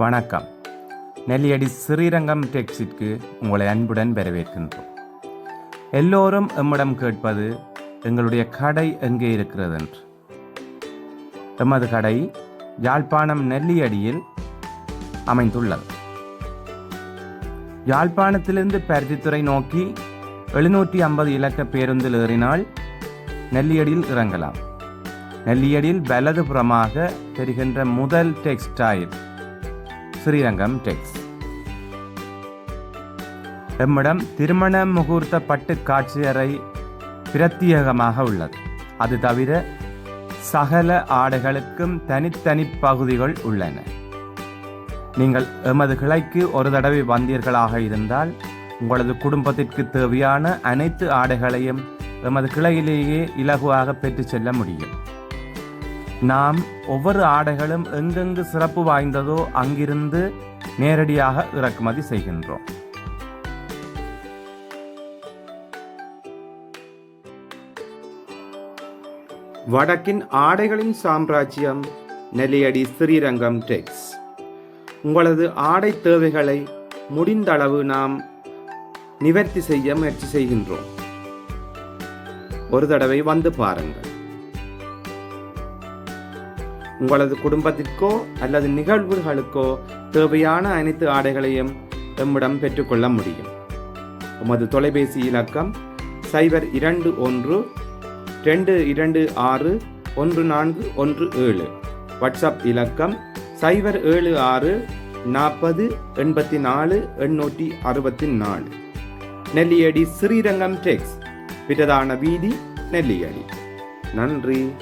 வணக்கம். நெல்லியடி ஸ்ரீரங்கம் டெக்ஸிற்கு உங்களை அன்புடன் வரவேற்கின்றோம். எல்லோரும் எம்மிடம் கேட்பது எங்களுடைய கடை எங்கே இருக்கிறது என்று எமது கடை யாழ்ப்பாணம் நெல்லியடியில் அமைந்துள்ளது. யாழ்ப்பாணத்திலிருந்து பருத்தித்துறை நோக்கி எழுநூற்றி ஐம்பது இலக்க பேருந்தில் ஏறினால் நெல்லியடியில் இறங்கலாம். நெல்லியடியில் வலதுபுறமாக தெரிகின்ற முதல் டெக்ஸ்டைல் ஸ்ரீரங்கம் டெக்ஸ். எம்மிடம் திருமண முகூர்த்த பட்டு காட்சியறை பிரத்யேகமாக உள்ளது. அது தவிர சகல ஆடைகளுக்கும் தனித்தனி பகுதிகள் உள்ளன. நீங்கள் எமது கிளைக்கு ஒரு தடவை வந்தீர்களாக இருந்தால் உங்களது குடும்பத்திற்கு தேவையான அனைத்து ஆடைகளையும் எமது கிளையிலேயே இலகுவாக பெற்றுச் செல்ல முடியும். நாம் ஒவ்வொரு ஆடைகளும் எங்கெங்கு சிறப்பு வாய்ந்ததோ அங்கிருந்து நேரடியாக இறக்குமதி செய்கின்றோம். வடக்கின் ஆடைகளின் சாம்ராஜ்யம் நெல்லியடி ஸ்ரீரங்கம் டெக்ஸ். உங்களது ஆடை தேவைகளை முடிந்தளவு நாம் நிவர்த்தி செய்ய முயற்சி செய்கின்றோம். ஒரு தடவை வந்து பாருங்கள். உங்களது குடும்பத்திற்கோ அல்லது நிகழ்வுகளுக்கோ தேவையான அனைத்து ஆடைகளையும் எம்மிடம் பெற்றுக்கொள்ள முடியும். உமது தொலைபேசி இலக்கம் சைபர் இரண்டு ஒன்று ரெண்டு இரண்டு ஆறு ஒன்று நான்கு ஒன்று ஏழு. வாட்ஸ்அப் இலக்கம் சைபர் ஏழு ஆறு நாற்பது எண்பத்தி நாலு எண்ணூற்றி அறுபத்தி நாலு நெல்லியடி ஸ்ரீரங்கம் டெக்ஸ் பிரதான வீதி நெல்லியடி. நன்றி.